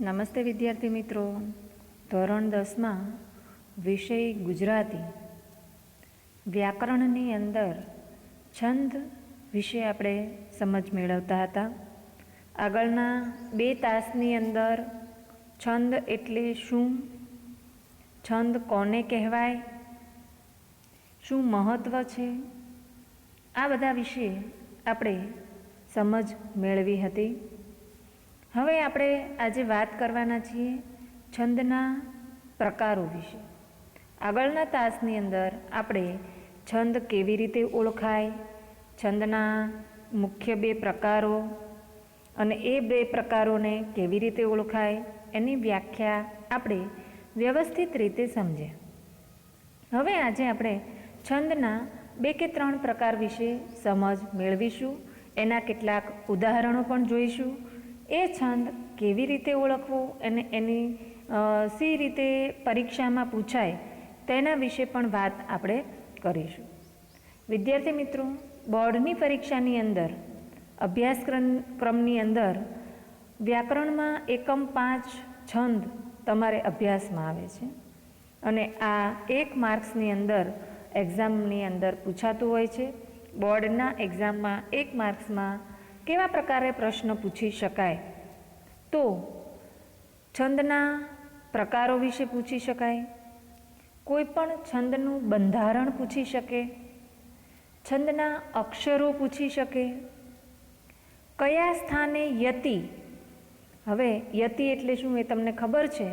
નમસ્તે વિદ્યાર્થી મિત્રો. ધોરણ દસમાં વિષય ગુજરાતી. વ્યાકરણની અંદર છંદ વિશે આપણે સમજ મેળવતા હતા. આગળના બે તાસની અંદર છંદ એટલે શું? છંદ કોને કહેવાય? શું મહત્ત્વ છે? આ બધા વિશે આપણે સમજ મેળવી હતી. હવે આપણે આજે વાત કરવાના છીએ છંદના પ્રકારો વિશે. આગળના તાસની અંદર આપણે છંદ કેવી રીતે ઓળખાય, છંદના મુખ્ય બે પ્રકારો અને એ બે પ્રકારોને કેવી રીતે ઓળખાય એની વ્યાખ્યા આપણે વ્યવસ્થિત રીતે સમજ્યા. હવે આજે આપણે છંદના બે કે ત્રણ પ્રકાર વિશે સમજ મેળવીશું. એના કેટલાક ઉદાહરણો પણ જોઈશું. એ છંદ કેવી રીતે ઓળખવું અને એની સી રીતે પરીક્ષામાં પૂછાય તેના વિશે પણ વાત આપણે કરીશું. વિદ્યાર્થી મિત્રો, બોર્ડની પરીક્ષાની અંદર, અભ્યાસક્રમ, ક્રમની અંદર વ્યાકરણમાં એકમ પાંચ છંદ તમારે અભ્યાસમાં આવે છે. અને આ એક માર્ક્સની અંદર એક્ઝામની અંદર પૂછાતું હોય છે. બોર્ડના એક્ઝામમાં એક માર્ક્સમાં કેવા પ્રકારે પ્રશ્ન પૂછી શકાય? તો છંદના પ્રકારો વિશે પૂછી શકાય. કોઈ પણ છંદનું બંધારણ પૂછી શકે. છંદના અક્ષરો પૂછી શકે. કયા સ્થાને યતિ? હવે યતિ એટલે શું એ તમને ખબર છે?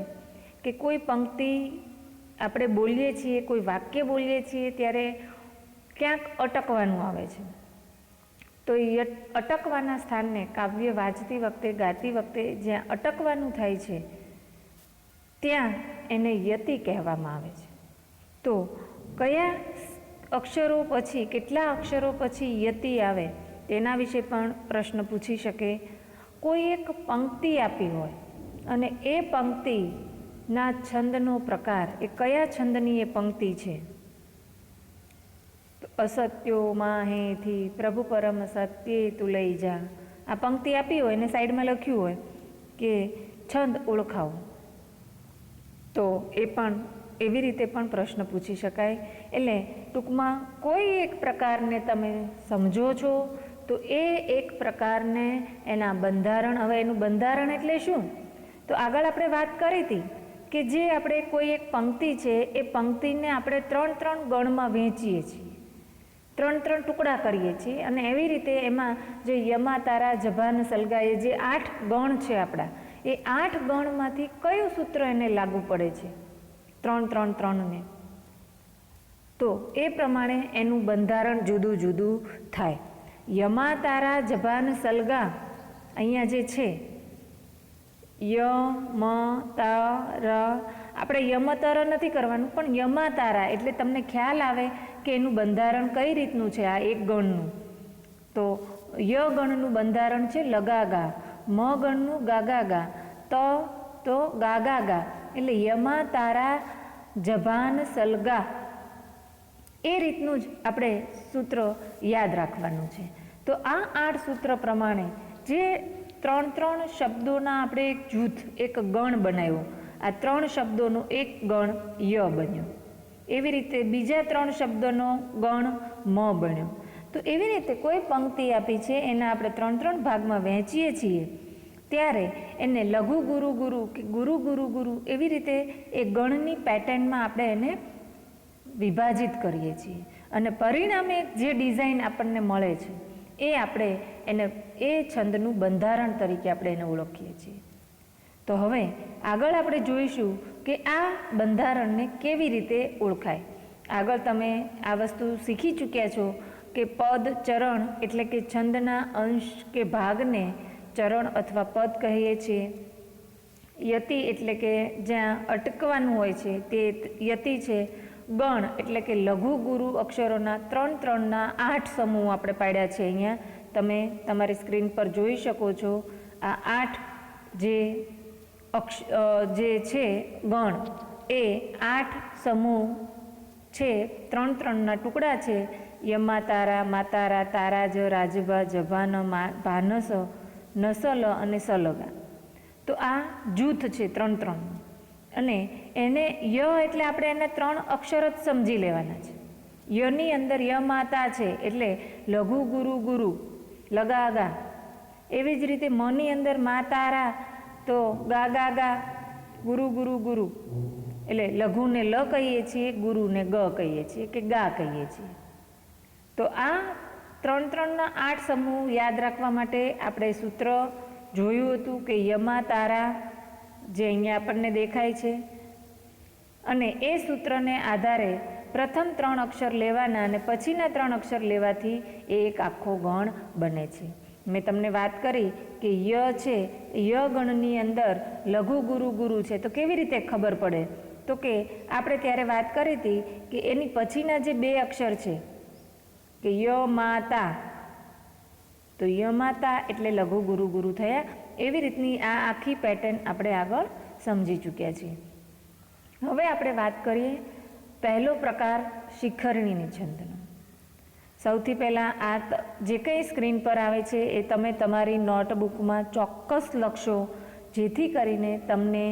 કે કોઈ પંક્તિ આપણે બોલીએ છીએ, કોઈ વાક્ય બોલીએ છીએ, ત્યારે ક્યાંક અટકવાનું આવે છે. તો એ અટકવાના સ્થાનને કાવ્ય વાંચતી વખતે, ગાતી વખતે જ્યાં અટકવાનું થાય છે, ત્યાં એને યતિ કહેવામાં આવે છે. તો કયા અક્ષરો પછી, કેટલા અક્ષરો પછી યતિ આવે, તેના વિશે પણ પ્રશ્ન પૂછી શકે. કોઈ એક પંક્તિ આપી હોય અને એ પંક્તિના છંદનો પ્રકાર, એ કયા છંદની એ પંક્તિ છે? અસત્યો માહેથી પ્રભુ પરમ સત્યે તું લઈ જા. આ પંક્તિ આપી હોય ને સાઈડમાં લખ્યું હોય કે છંદ ઓળખાવો. તો એ પણ એવી રીતે પણ પ્રશ્ન પૂછી શકાય. એટલે ટૂંકમાં કોઈ એક પ્રકારને તમે સમજો છો, તો એ એક પ્રકારને એના બંધારણ, હવે એનું બંધારણ એટલે શું? તો આગળ આપણે વાત કરી હતી કે જે આપણે કોઈ એક પંક્તિ છે, એ પંક્તિને આપણે ત્રણ ત્રણ ગણમાં વહેંચીએ છીએ. ત્રણ ત્રણ ટુકડા કરીએ છીએ અને એવી રીતે એમાં જે યમા, તારા, જભાન સલગાએ જે આઠ ગણ છે આપણા, એ આઠ ગણમાંથી કયું સૂત્ર એને લાગુ પડે છે? ત્રણ ત્રણ ત્રણને. તો એ પ્રમાણે એનું બંધારણ જુદું જુદું થાય. યમા, તારા, જભાન, સલગા અહીંયા જે છે, ય, મ, ત, ર આપણે યમતર નથી કરવાનું, પણ યમાતારા એટલે તમને ખ્યાલ આવે કે એનું બંધારણ કઈ રીતનું છે આ એક ગણનું? તો ય ગણનું બંધારણ છે લગાગા, મ ગણનું ગાગાગા, ત તો ગાગાગા, એટલે યમા તારા જભાન સલગા. એ રીતનું જ આપણે સૂત્ર યાદ રાખવાનું છે. તો આ આઠ સૂત્ર પ્રમાણે જે ત્રણ ત્રણ શબ્દોના આપણે એક જૂથ, એક ગણ બનાવ્યો આ ત્રણ શબ્દોનો એક ગણ ય બન્યો. એવી રીતે બીજા ત્રણ શબ્દોનો ગણ મ બન્યો. તો એવી રીતે કોઈ પંક્તિ આપી છે, એના આપણે ત્રણ ત્રણ ભાગમાં વહેંચીએ છીએ, ત્યારે એને લઘુ ગુરુ ગુરુ કે ગુરુ ગુરુ ગુરુ એવી રીતે એ ગણની પેટર્નમાં આપણે એને વિભાજિત કરીએ છીએ. અને પરિણામે જે ડિઝાઇન આપણને મળે છે, એ આપણે એને એ છંદનું બંધારણ તરીકે આપણે એને ઓળખીએ છીએ. તો હવે આગળ આપણે જોઈશું કે આ બંધારણને કેવી રીતે ઓળખાય. આગળ તમે આ વસ્તુ શીખી ચૂક્યા છો કે પદ, ચરણ એટલે કે છંદના અંશ કે ભાગને ચરણ અથવા પદ કહીએ છીએ. યતિ એટલે કે જ્યાં અટકવાનું હોય છે તે યતિ છે. ગણ એટલે કે લઘુ ગુરુ અક્ષરોના ત્રણ ત્રણના આઠ સમૂહ આપણે પાડ્યા છે અહીંયા. તમે તમારી સ્ક્રીન પર જોઈ શકો છો. આ આઠ જે અક્ષ જે છે, ગણ, એ આઠ સમૂહ છે, ત્રણ ત્રણના ટુકડા છે. યમા તારા માતારા તારાજ રાજભા જભાન ભાનસ નસલ અને સલગા તો આ જૂથ છે ત્રણ ત્રણ. અને એને ય એટલે આપણે એને ત્રણ અક્ષર જ સમજી લેવાના છે. યની અંદર ય માતા છે એટલે લઘુ ગુરુ ગુરુ લગાગા એવી જ રીતે મની અંદર મા તારા તો ગા ગા ગા, ગુરુ ગુરુ ગુરુ. એટલે લઘુને લ કહીએ છીએ, ગુરુને ગ કહીએ છીએ કે ગા કહીએ છીએ. તો આ ત્રણ, ત્રણના આઠ સમૂહ યાદ રાખવા માટે આપણે સૂત્ર જોયું હતું કે યમા, તારા જે અહીંયા આપણને દેખાય છે. અને એ સૂત્રને આધારે પ્રથમ ત્રણ અક્ષર લેવાના અને પછીના ત્રણ અક્ષર લેવાથી એ એક આખો ગણ બને છે. મેં તમને વાત કરી કે ય છે, ય ગણની અંદર લઘુ ગુરુ ગુરુ છે. તો કેવી રીતે ખબર પડે? તો કે આપણે ત્યારે વાત કરી હતી કે એની પછીના જે બે અક્ષર છે, કે ય માતા. તો ય માતા એટલે લઘુ ગુરુ ગુરુ થયા. એવી રીતની આ આખી પેટર્ન આપણે આગળ સમજી ચૂક્યા છીએ. હવે આપણે વાત કરીએ પહેલો પ્રકાર શિખરણીની છંદનો. સૌથી પહેલાં આ જે કંઈ સ્ક્રીન પર આવે છે એ તમે તમારી નોટબુકમાં ચોક્કસ લખશો, જેથી કરીને તમને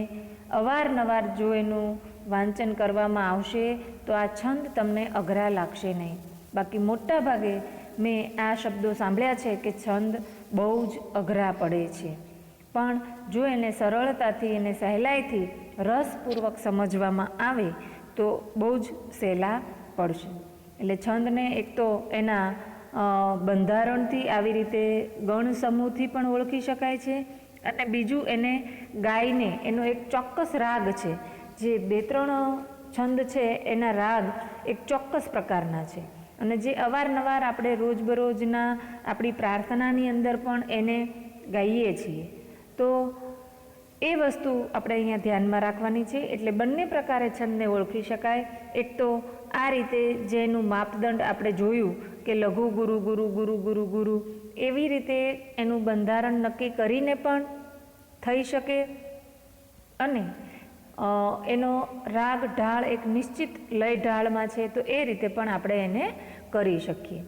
અવારનવાર જો એનું વાંચન કરવામાં આવશે તો આ છંદ તમને અઘરા લાગશે નહીં. બાકી મોટા ભાગે મેં આ શબ્દો સાંભળ્યા છે કે છંદ બહુ જ અઘરા પડે છે. પણ જો એને સરળતાથી અને સહેલાઈથી રસપૂર્વક સમજવામાં આવે તો બહુ જ સહેલા પડશે. એટલે છંદને એક તો એના બંધારણથી આવી રીતે ગણ સમૂહથી પણ ઓળખી શકાય છે અને બીજું એને ગાયને એનો એક ચોક્કસ રાગ છે. જે બે ત્રણ છંદ છે એના રાગ એક ચોક્કસ પ્રકારના છે. અને જે અવારનવાર આપણે રોજબરોજના આપણી પ્રાર્થનાની અંદર પણ એને ગાઈએ છીએ. તો એ વસ્તુ આપણે અહીંયા ધ્યાનમાં રાખવાની છે. એટલે બંને પ્રકારે છંદને ઓળખી શકાય. એક તો આ રીતે જેનું માપદંડ આપણે જોયું કે લઘુ ગુરુ ગુરુ ગુરુ ગુરુ ગુરુ, એવી રીતે એનું બંધારણ નક્કી કરીને પણ થઈ શકે. અને એનો રાગ, ઢાળ એક નિશ્ચિત લય ઢાળમાં છે, તો એ રીતે પણ આપણે એને કરી શકીએ.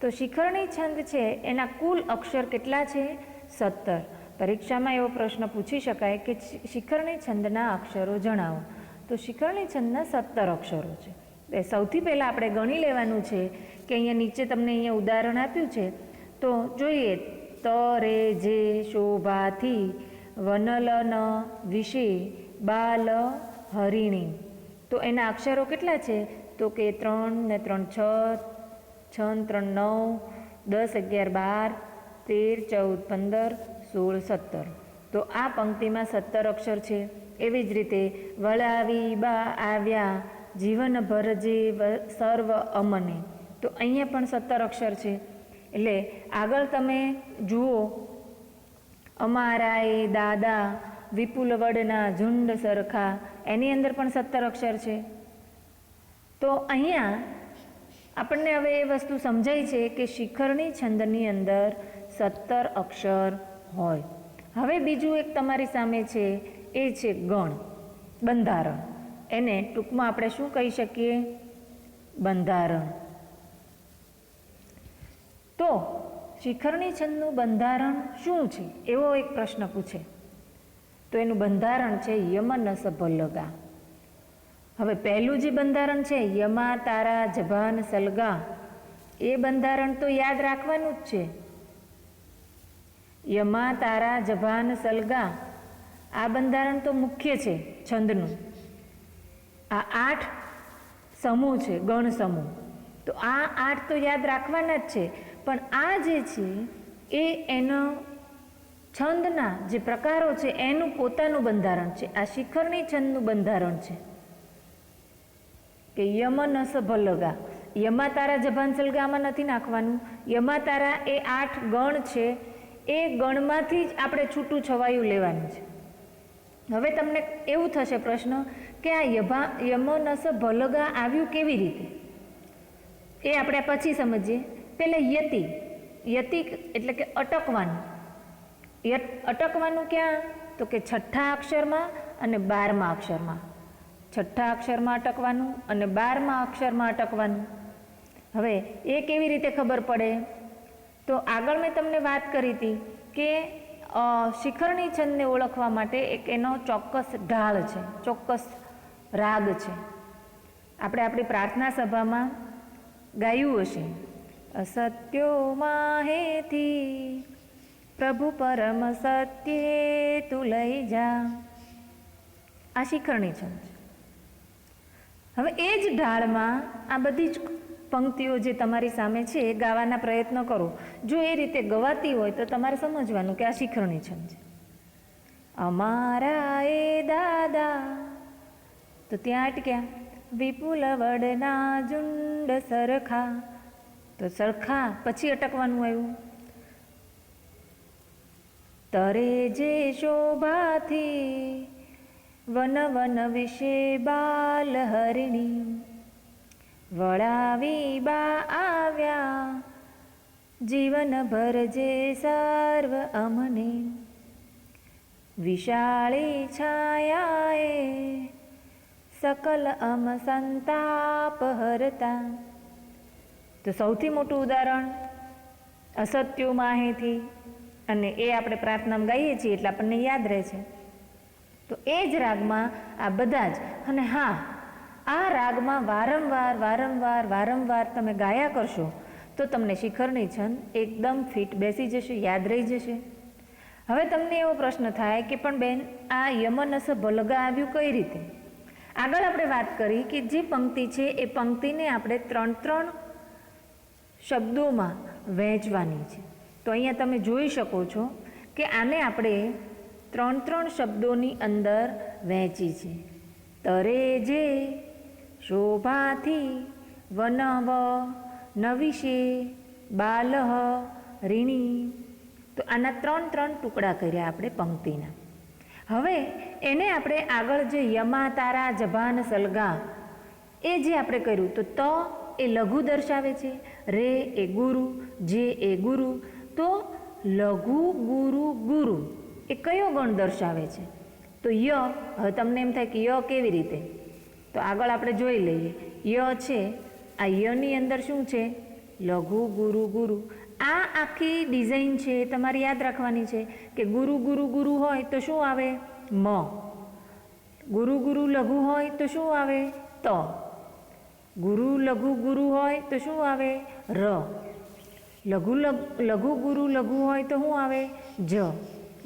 તો શિખરણી છંદ છે, એના કુલ અક્ષર કેટલા છે? સત્તર. પરીક્ષામાં એવો પ્રશ્ન પૂછી શકાય કે શિખરણી છંદના અક્ષરો જણાવો. તો શિખરણી છંદના સત્તર અક્ષરો છે. એ સૌથી પહેલાં આપણે ગણી લેવાનું છે કે અહીંયા નીચે તમને અહીંયા ઉદાહરણ આપ્યું છે. તો જોઈએ, ત, રે, જે, શોભાથી, વનલન, વિશે, બાલ, હરિણી. તો એના અક્ષરો કેટલા છે? તો કે ત્રણ ને ત્રણ છ છ ત્રણ નવ, દસ અગિયાર બાર, તેર, ચૌદ, પંદર સોળ સત્તર. તો આ પંક્તિમાં સત્તર અક્ષર છે. એવી જ રીતે, વળાવી બા આવ્યા જીવન ભરજે વ- સર્વ અમને. તો અહીંયા પણ સત્તર અક્ષર છે. એટલે આગળ તમે જુઓ. અમારા એ દાદા વિપુલ વડના ઝુંડ સરખા. એની અંદર પણ સત્તર અક્ષર છે. તો અહીંયા આપણને હવે એ વસ્તુ સમજાય છે કે શિખરની છંદની અંદર સત્તર અક્ષર હોય. હવે બીજું એક તમારી સામે છે, એ છે ગણ, બંધારણ. એને ટૂંકમાં આપણે શું કહી શકીએ? બંધારણ. તો શિખરણી છંદનું બંધારણ શું છે? એવો એક પ્રશ્ન પૂછે. તો એનું બંધારણ છે યમન ભલગા હવે પહેલું જે બંધારણ છે, યમા તારા જભાન સલગા, એ બંધારણ તો યાદ રાખવાનું જ છે. યમા તારા જભાન સલગા. આ બંધારણ તો મુખ્ય છે છંદનું. આ આઠ સમૂહ છે, ગણ સમૂહ. તો આ આઠ તો યાદ રાખવાના જ છે. પણ આ જે છે, એ એનો છંદના જે પ્રકારો છે, એનું પોતાનું બંધારણ છે. આ શિખરની છંદનું બંધારણ છે. કે યમનસ ભલગા. યમા તારા જભાન સલગામાં નથી નાખવાનું. યમા તારા એ આઠ ગણ છે એ ગણમાંથી જ આપણે છૂટું છવાયું લેવાનું છે. હવે તમને એવું થશે પ્રશ્ન કે આ યભા, યમનસ ભલગા આવ્યું કેવી રીતે? એ આપણે પછી સમજીએ. પહેલાં યતિ યતિ એટલે કે અટકવાનું. યત, અટકવાનું ક્યાં? તો કે છઠ્ઠા અક્ષરમાં અને બારમા અક્ષરમાં. છઠ્ઠા અક્ષરમાં અટકવાનું અને બારમા અક્ષરમાં અટકવાનું. હવે એ કેવી રીતે ખબર પડે? તો આગળ મેં તમને વાત કરી હતી કે શિખરણી છંદને ઓળખવા માટે એક એનો ચોક્કસ ઢાળ છે, ચોક્કસ રાગ છે. આપણે આપણી પ્રાર્થના સભામાં ગાયું હશે, અસત્યો માહેથી, પ્રભુ પરમ સત્યે તું લઈ જા. આ શિખરણી છંદ છે. હવે એ જ ઢાળમાં આ બધી જ પંક્તિઓ જે તમારી સામે છે એ ગાવાના પ્રયત્ન કરો. જો એ રીતે ગવાતી હોય તો તમારે સમજવાનું કે આ શિખરણી છંદ છે. અમારા એ દાદા, તો ત્યાં અટક્યા. વિપુલ વડના ઝુંડ સરખા, તો સરખા પછી અટકવાનું આવ્યું. તરે જે શોભાથી વન વન વિશે બાલ હરિણી વળાવી બા આવ્યા. જીવન ભરજે સર્વ અમને વિશાળી છાયાએ સકલ અમ સંતાપ હરતા. તો સૌથી મોટું ઉદાહરણ અસત્યુ માહેથી અને એ આપણે પ્રાર્થનામાં ગાઈએ છીએ એટલે આપણને યાદ રહે છે. તો એ જ રાગમાં આ બધા જ અને હા આ રાગમાં વારંવાર વારંવાર વારંવાર તમે ગાયા કરશો, તો તમને શિખરની છંદ એકદમ ફિટ બેસી જશે, યાદ રહી જશે. હવે તમને એવો પ્રશ્ન થાય કે પણ બેન, આ યમનસ ભલગા આવ્યું કઈ રીતે? આગળ આપણે વાત કરી કે જે પંક્તિ છે, એ પંક્તિને આપણે ત્રણ ત્રણ શબ્દોમાં વહેંચવાની છે. તો અહીંયા તમે જોઈ શકો છો કે આને આપણે ત્રણ ત્રણ શબ્દોની અંદર વહેંચી છે. તરે જે શોભાથી વનવ નવિશે બાલહ ઋણી તો આના ત્રણ ત્રણ ટુકડા કર્યા આપણે પંક્તિના. હવે એને આપણે આગળ જે યમા તારા જભાન સલગા, એ જે આપણે કર્યું, તો ત એ લઘુ દર્શાવે છે, રે એ ગુરુ, જે એ ગુરુ. તો લઘુ ગુરુ ગુરુ એ કયો ગણ દર્શાવે છે? તો ય, હવે તમને એમ થાય કે ય કેવી રીતે? તો આગળ આપણે જોઈ લઈએ. ય છે. આ યની અંદર શું છે? લઘુ ગુરુ ગુરુ. આ આખી ડિઝાઇન છે તમારે યાદ રાખવાની છે કે ગુરુ ગુરુ ગુરુ હોય તો શું આવે? મ. ગુરુ ગુરુ લઘુ હોય તો શું આવે? ત. ગુરુ લઘુ ગુરુ હોય તો શું આવે? ર. લઘ- લઘુ ગુરુ લઘુ હોય તો શું આવે? જ.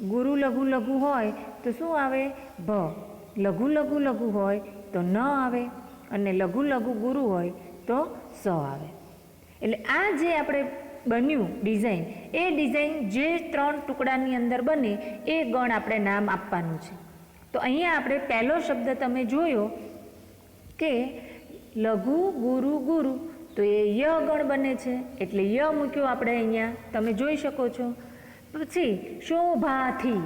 ગુરુ લઘુ લઘુ હોય તો શું આવે? ભ. લઘુ લઘુ લઘુ હોય તો ન આવે અને લઘુ લઘુ ગુરુ હોય તો સ આવે. એટલે આ જે આપણે બન્યું ડિઝાઇન, એ ડિઝાઇન જે ત્રણ ટુકડાની અંદર બને, એ ગણ આપણે નામ આપવાનું છે. તો અહીંયા આપણે પહેલો શબ્દ તમે જોયો કે લઘુ ગુરુ ગુરુ. તો એ ય ગણ બને છે, એટલે ય મૂક્યો આપણે અહીંયા. તમે જોઈ શકો છો. પછી શોભાથી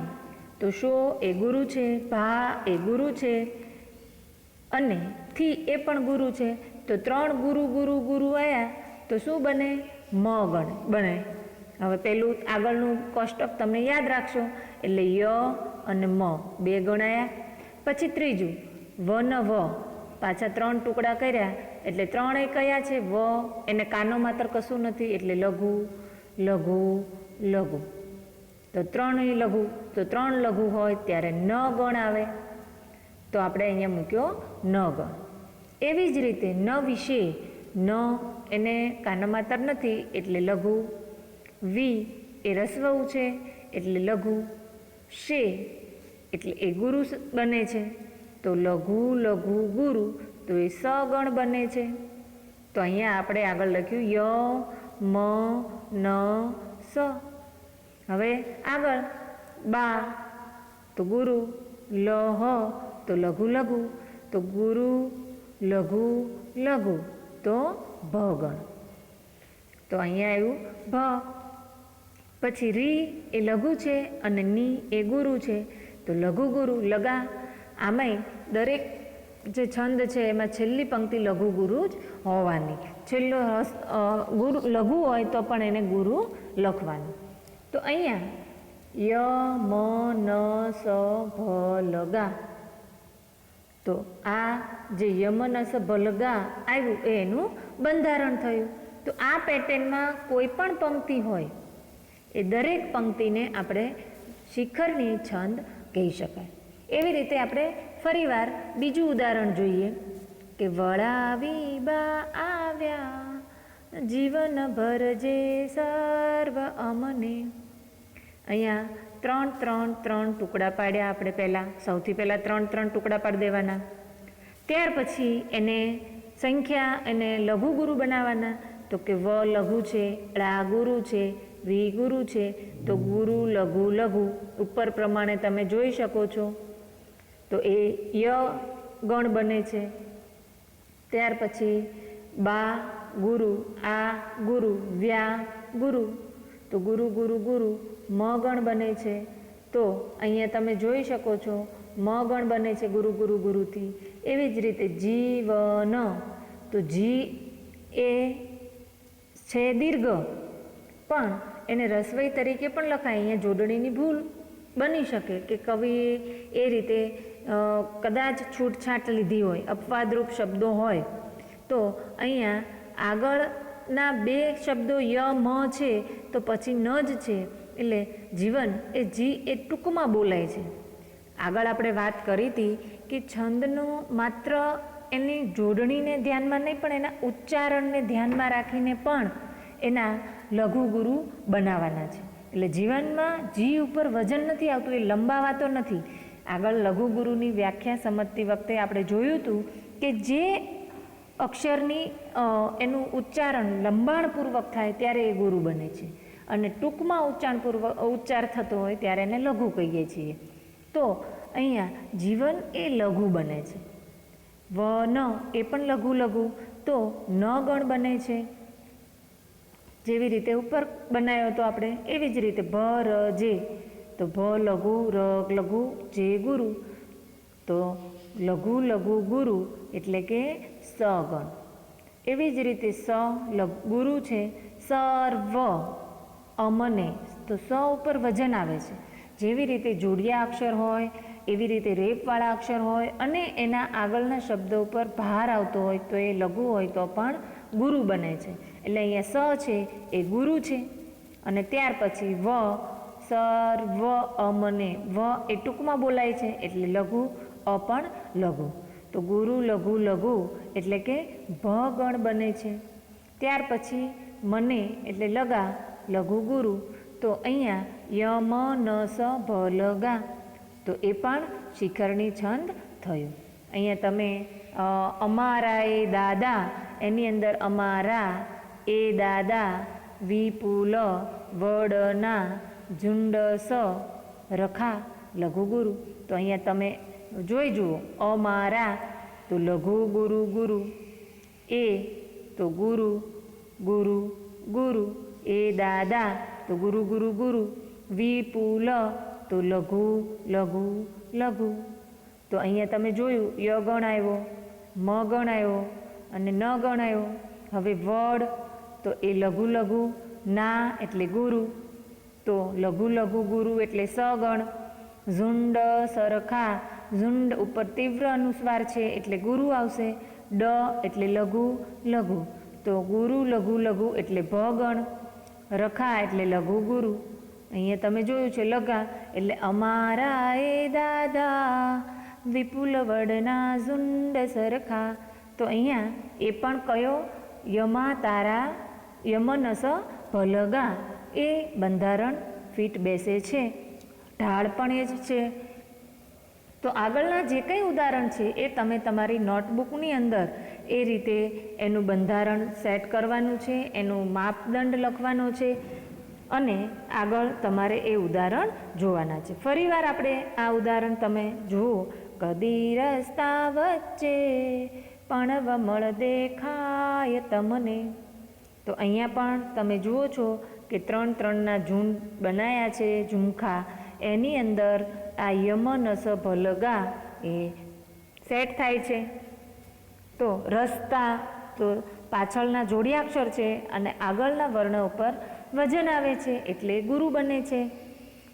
તો શો એ ગુરુ છે, ભા એ ગુરુ છે અને થી એ પણ ગુરુ છે. તો ત્રણ ગુરુ ગુરુ ગુરુ આવ્યા તો શું બને? મ ગણ બને. હવે પેલું આગળનું કોષ્ટક તમને યાદ રાખશો. એટલે ય અને મ, બે ગણાયા. પછી ત્રીજું, વ ન વ. પાછા ત્રણ ટુકડા કર્યા. એટલે ત્રણે કયા છે? વ. એને કાનો માત્ર કશું નથી, એટલે લઘુ લઘુ લઘુ. તો ત્રણેય લઘુ. તો ત્રણ લઘુ હોય ત્યારે ન ગણ આવે. તો આપણે અહીંયા મૂક્યો ન ગણ એવી જ રીતે ન વિશે ન એને કાનમાતર નથી એટલે લઘુ. વી એ રસવઉ છે એટલે લઘુ. શે એટલે એ ગુરુ બને છે. તો લઘુ લઘુ ગુરુ તો એ સગણ બને છે. તો અહીંયા આપણે આગળ લખ્યું ય, મ, ન, સ. હવે આગળ બા તો ગુરુ, લ, હ તો લઘુ લઘુ. તો ગુરુ, લઘુ લઘુ, તો ભગણ. તો અહીંયા આવ્યું, ભ. પછી રી એ લઘુ છે અને ની એ ગુરુ છે. તો લઘુ ગુરુ, લગા. આમાંય દરેક જે છંદ છે એમાં છેલ્લી પંક્તિ લઘુ ગુરુ જ હોવાની. છેલ્લો ગુરુ, લઘુ હોય તો પણ એને ગુરુ લખવાનું. તો અહીંયા ય, મ, ન, સ, ભ, લગા. તો આ જે યમનસ ભલગા આવ્યું એ એનું બંધારણ થયું. તો આ પેટર્નમાં કોઈ પણ પંક્તિ હોય, એ દરેક પંક્તિને આપણે શિખરની છંદ કહી શકાય. એવી રીતે આપણે ફરીવાર બીજું ઉદાહરણ જોઈએ કે વળાવી બા આવ્યા જીવન ભરજે સર્વ અમને. અહીંયા ત્રણ ત્રણ ત્રણ ટુકડા પાડ્યા આપણે પહેલાં. સૌથી પહેલાં ત્રણ ત્રણ ટુકડા પાડી દેવાના. ત્યાર પછી એને સંખ્યા એને લઘુ ગુરુ બનાવવાના. તો કે વ લઘુ છે, ળા ગુરુ છે, વી ગુરુ છે, તો ગુરુ લઘુ લઘુ ઉપર પ્રમાણે તમે જોઈ શકો છો. તો એ ય ગણ બને છે. ત્યાર પછી બા ગુરુ, આ ગુરુ, વ્યા ગુરુ. તો ગુરુ ગુરુ ગુરુ. મ ગણ બને છે. તો અહીંયા તમે જોઈ શકો છો મ ગણ બને છે ગુરુ ગુરુ ગુરુથી. એવી જ રીતે જીવન. તો જી એ છે દીર્ઘ. પણ એને રસવઈ તરીકે પણ લખાય. અહીંયા જોડણીની ભૂલ બની શકે કે કવિએ એ રીતે કદાચ છૂટછાટ લીધી હોય, અપવાદરૂપ શબ્દો હોય. તો અહીંયા આગળના બે શબ્દો ય, મ છે, તો પછી ન જ છે. એટલે જીવન એ જી એ ટૂંકમાં બોલાય છે. આગળ આપણે વાત કરી હતી કે છંદનો માત્ર એની જોડણીને ધ્યાનમાં નહીં, પણ એના ઉચ્ચારણને ધ્યાનમાં રાખીને પણ એના લઘુ ગુરુ બનાવવાના છે. એટલે જીવનમાં જી ઉપર વજન નથી આવતું, એ લંબાવાતો નથી. આગળ લઘુ ગુરુની વ્યાખ્યા સમજતી વખતે આપણે જોયું હતું કે જે અક્ષરની એનું ઉચ્ચારણ લંબાણપૂર્વક થાય, ત્યારે એ ગુરુ બને છે. અને ટૂંકમાં ઉચ્ચારણપૂર્વક ઉચ્ચાર થતો હોય ત્યારે એને લઘુ કહીએ છીએ. તો અહીંયા જીવન એ લઘુ બને છે. વ, ન એ પણ લઘુ લઘુ. તો ન ગણ બને છે. જેવી રીતે ઉપર બનાવ્યો હતો આપણે એવી જ રીતે ભ ર, જે. તો ભ લઘુ, ર લઘુ, જે ગુરુ. તો લઘુ લઘુ ગુરુ એટલે કે સ ગણ. એવી જ રીતે સ, લ, ગુરુ છે. સર્વ. અમને, તો સ ઉપર વજન આવે છે. જેવી રીતે જોડિયા અક્ષર હોય, એવી રીતે રેપવાળા અક્ષર હોય અને એના આગળના શબ્દો ઉપર ભાર આવતો હોય, તો એ લઘુ હોય, તો પણ ગુરુ બને છે. એટલે અહીંયા સ છે, એ ગુરુ છે. અને ત્યાર પછી વ સર્વ અમને વ એ ટૂંકમાં બોલાય છે, એટલે લઘુ, અ પણ લઘુ. તો ગુરુ, લઘુ લઘુ એટલે કે ભ ગણ બને છે. ત્યાર પછી મને એટલે લગા. લઘુ ગુરુ. તો અહીંયા યમ ન સ ભ લગા તો એ પણ શિખરની છંદ થયું. અહીંયા તમે અમારા એ દાદા, એની અંદર અમારા, એ દાદા, વિપુલ, વડના, ઝુંડ સ, રખા, લઘુ ગુરુ. તો અહીંયા તમે જોઈ જુઓ, અમારા, તો લઘુ ગુરુ ગુરુ. એ, તો ગુરુ ગુરુ ગુરુ. એ દાદા, તો ગુરુ ગુરુ ગુરુ, વિપુલ, તો લઘુ લઘુ લઘુ. તો અહીંયા તમે જોયું, ય ગણ આવ્યો મ ગણ આવ્યો અને ન ગણાયો. હવે વડ, તો એ લઘુ લઘુ, ના એટલે ગુરુ. તો લઘુ લઘુ, ગુરુ એટલે સગણ. ઝુંડ સરખા, ઝુંડ ઉપર તીવ્ર અનુસ્વાર છે એટલે ગુરુ આવશે. ડ એટલે લઘુ લઘુ. તો ગુરુ, લઘુ લઘુ એટલે ભગણ. રખા એટલે લઘુ ગુરુ અહીંયા તમે જોયું છે લગા એટલે અમારા એ દાદા વિપુલ વડના ઝુંડ સરખા. તો અહીંયા એ પણ કયો? યમા તારા યમનસ ભલગા. એ બંધારણ ફિટ બેસે છે. ઢાળ પણ એ જ છે. તો આગળના જે કંઈ ઉદાહરણ છે એ તમે તમારી નોટબુકની અંદર એ રીતે એનું બંધારણ સેટ કરવાનું છે, એનું માપદંડ લખવાનો છે અને આગળ તમારે એ ઉદાહરણ જોવાના છે. ફરીવાર આપણે આ ઉદાહરણ તમે જુઓ. કદી રસ્તા વચ્ચે પણ વમળ દેખાય તમને. તો અહીંયા પણ તમે જુઓ છો કે ત્રણ ત્રણના ઝુંડ બનાયા છે ઝુમખા. એની અંદર આ યમનસ ભલગા એ સેટ થાય છે. તો રસ્તા, તો પાછળના જોડિયાક્ષર છે અને આગળના વર્ણ ઉપર વજન આવે છે એટલે ગુરુ બને છે.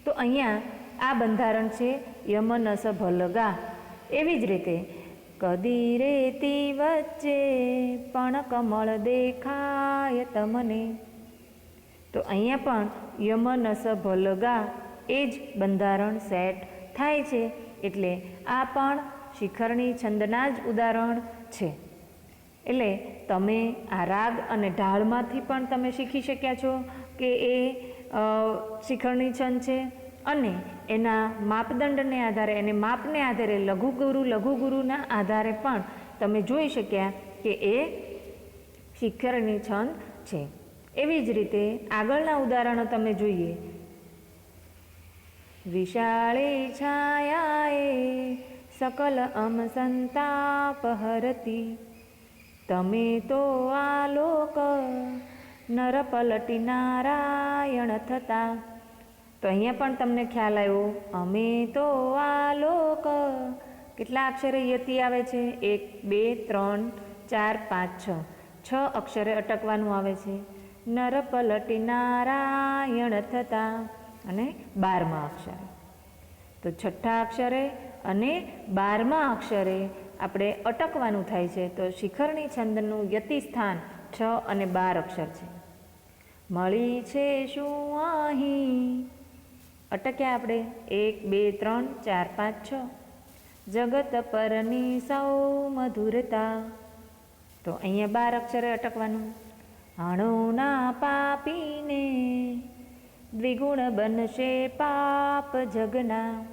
તો અહીંયા આ બંધારણ છે, યમનસ ભલગા. એવી જ રીતે, કદી રેતી વચ્ચે પણ કમળ દેખાય તમને. તો અહીંયા પણ યમનસ ભલગા, એ જ બંધારણ સેટ થાય છે. એટલે આ પણ શિખરની છંદના જ ઉદાહરણ છે. એટલે તમે આ રાગ અને ઢાળમાંથી પણ તમે શીખી શક્યા છો કે એ શિખરની છંદ છે અને એના માપદંડને આધારે એને માપને આધારે લઘુ ગુરુ લઘુ ગુરુના આધારે પણ તમે જોઈ શક્યા કે એ શિખરણી છંદ છે. એવી જ રીતે આગળના ઉદાહરણો તમે જોઈએ. વિશાળે છાયાએ સકલ અમ સંતાપ હરતી તમે તો આલોક નર પલટી નારાયણ થતા તો અહીંયા પણ તમને ખ્યાલ આવ્યો, અમે તો આલોક. કેટલા અક્ષરે યતિ આવે છે? એક, બે, ત્રણ, ચાર, પાંચ, છ. છ અક્ષરે અટકવાનું આવે છે. નર પલટી નારાયણ થતા અને બારમા અક્ષરે. તો છઠ્ઠા અક્ષરે અને બારમા અક્ષરે આપણે અટકવાનું થાય છે, તો શિખરણી છંદનું યતિ સ્થાન છ અને બાર અક્ષર છે. મળી છે શું અહીં? અટક્યા આપણે. એક, બે, ત્રણ, ચાર, પાંચ, છ. જગત પરની સૌ મધુરતા. તો અહીંયા બાર અક્ષરે અટકવાનું. અણુના પાપીને દ્વિગુણ બનશે પાપ જગના.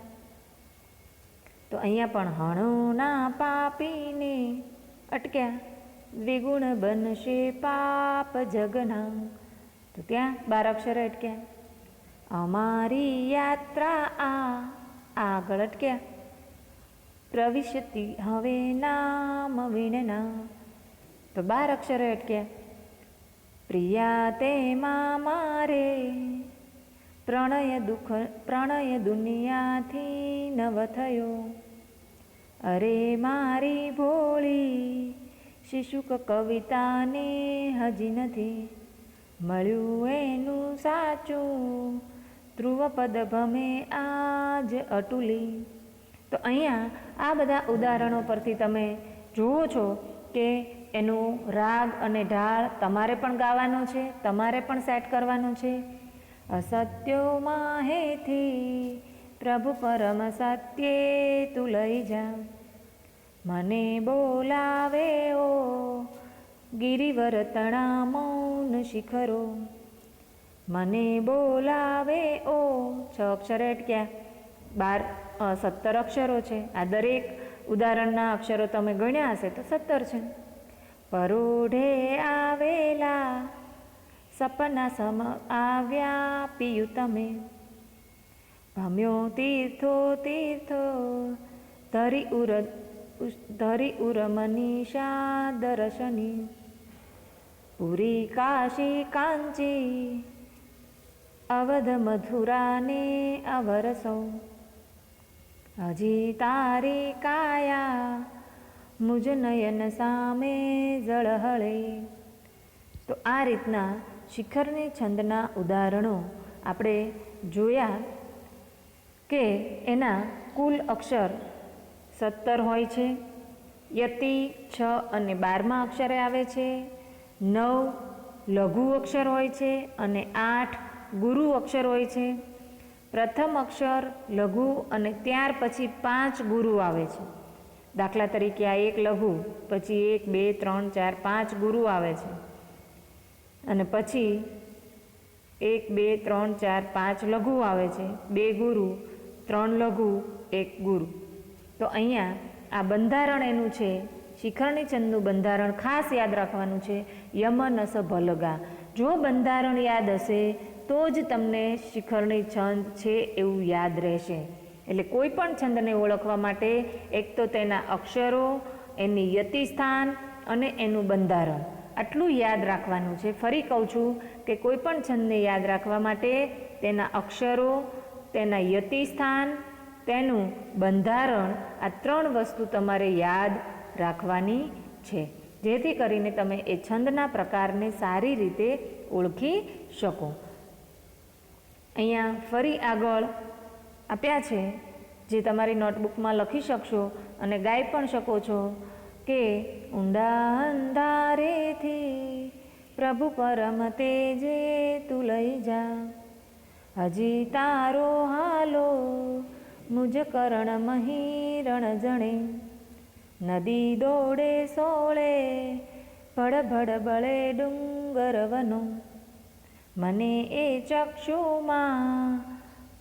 અહીંયા પણ હણુના પાપીને અટક્યા. દ્વિગુણ બનશે પાપ જગના. તો ત્યાં બાર અક્ષર અટક્યા. અમારી યાત્રા આ આગળ અટક્યા. પ્રવિશતી હવે નામ વિણના. તો બાર અક્ષરે અટક્યા. પ્રિયા તેમાં મારે પ્રણય દુઃખ, પ્રણય દુનિયાથી નવ થયો. અરે મારી ભોળી, શિશુક કવિતાને હજી નથી મળ્યું એનું સાચું. ધ્રુવપદ ભમે આજ અટુલી. તો અહીંયા આ બધા ઉદાહરણો પરથી તમે જુઓ છો કે એનું રાગ અને ઢાળ તમારે પણ ગાવાનો છે, તમારે પણ સેટ કરવાનું છે. અસત્યોમાં હેથી પ્રભુ પરમ સત્યે તું લઈ જા. મને બોલાવે ઓ ગિરિવર તણા મૌન શિખરો. મને બોલાવે ઓ છ અક્ષરે અટક્યા બાર સત્તર અક્ષરો છે. આ દરેક ઉદાહરણના અક્ષરો તમે ગણ્યા હશે તો સત્તર છે. પરોઢે આવેલા સપના સમ, આવ્યા પિયુ તમે. ભમ્યો તીર્થો તીર્થો ધરી ઉર ધરી ઉર મનીષા દર્શની પુરી કાશી કાંચી અવધ મધુરાને અવરસો હજી તારી કાયા મુજ નયન સામે જળહળે તો આ રીતના શિખરની છંદના ઉદાહરણો આપણે જોયા કે એના કુલ અક્ષર સત્તર હોય છે, યતિ, છ અને બારમા અક્ષરે આવે છે, નવ લઘુ અક્ષર હોય છે અને આઠ ગુરુ અક્ષર હોય છે. પ્રથમ અક્ષર લઘુ અને ત્યાર પછી પાંચ ગુરુ આવે છે. દાખલા તરીકે આ એક લઘુ, પછી એક, બે, ત્રણ, ચાર, પાંચ ગુરુ આવે છે. અને પછી એક, બે, ત્રણ, ચાર, પાંચ લઘુ આવે છે. બે ગુરુ ત્રણ લઘુ, એક ગુરુ. તો અહીંયા આ બંધારણ એનું છે, શિખરણી છંદનું બંધારણ ખાસ યાદ રાખવાનું છે યમન અસ ભલગા. જો બંધારણ યાદ હશે, તો જ તમને શિખરણી છંદ છે એવું યાદ રહેશે. એટલે કોઈ પણ છંદને ઓળખવા માટે એક તો તેના અક્ષરો, એની યતિ સ્થાન અને એનું બંધારણ. આટલું યાદ રાખવાનું છે. ફરી કહું છું કે કોઈ પણ છંદને યાદ રાખવા માટે તેના અક્ષરો તેના યતિસ્થાન, તેનું બંધારણ આ ત્રણ વસ્તુ તમારે યાદ રાખવાની છે. જેથી કરીને તમે એ છંદના પ્રકારને સારી રીતે ઓળખી શકો. અહીંયા ફરી આગળ આપ્યા છે, જે તમારી નોટબુકમાં લખી શકશો અને ગાઈ પણ શકો છો કે, ઊંડા અંધારેથી પ્રભુ પરમ તેજે તું લઈ જા. હજી તારો હાલો મુજ કરણ મહિરણ જણે. નદી દોડે સોળે ભડ ભડ બળે ડુંગર વનો. મને એ ચક્ષુમાં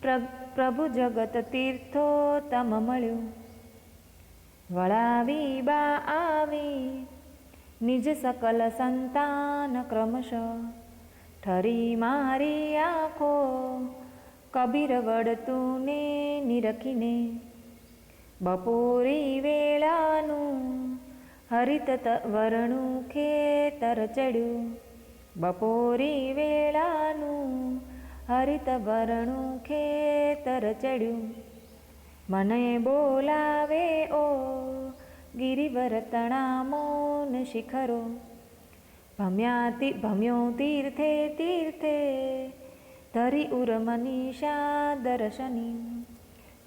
પ્ર- પ્રભુ જગત તીર્થો તમ મળ્યું. વળાવી બા આવી, નિજ સકલ સંતાન ક્રમશ. ઠરી મારી આંખો, કબીર વડતું ને નિરખીને. બપોરી વેળાનું હરિત વરણું ખેતર ચડ્યું. બપોરી વેળાનું હરિત વરણું ખેતર ચડ્યું. મને બોલાવે ઓ ગિરિવર તણામોન શિખરો. ભમ્યા ભમ્યો તીર્થે તીર્થે, ધરી ઉર મનીષા દર્શની.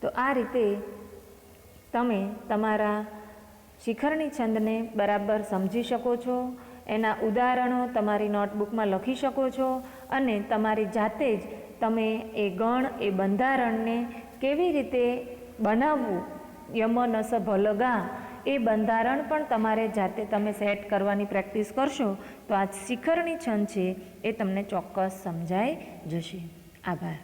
તો આ રીતે તમે તમારા શિખરની છંદને બરાબર સમજી શકો છો, એના ઉદાહરણો તમારી નોટબુકમાં લખી શકો છો, અને તમારી જાતે જ તમે એ ગણ, એ બંધારણને કેવી રીતે બનાવવું, યમનસ ભલગા એ બંધારણ પણ તમારે જાતે તમે સેટ કરવાની પ્રેક્ટિસ કરશો, તો આ શિખરની છંદ છે એ તમને ચોક્કસ સમજાઈ જશે. આભાર.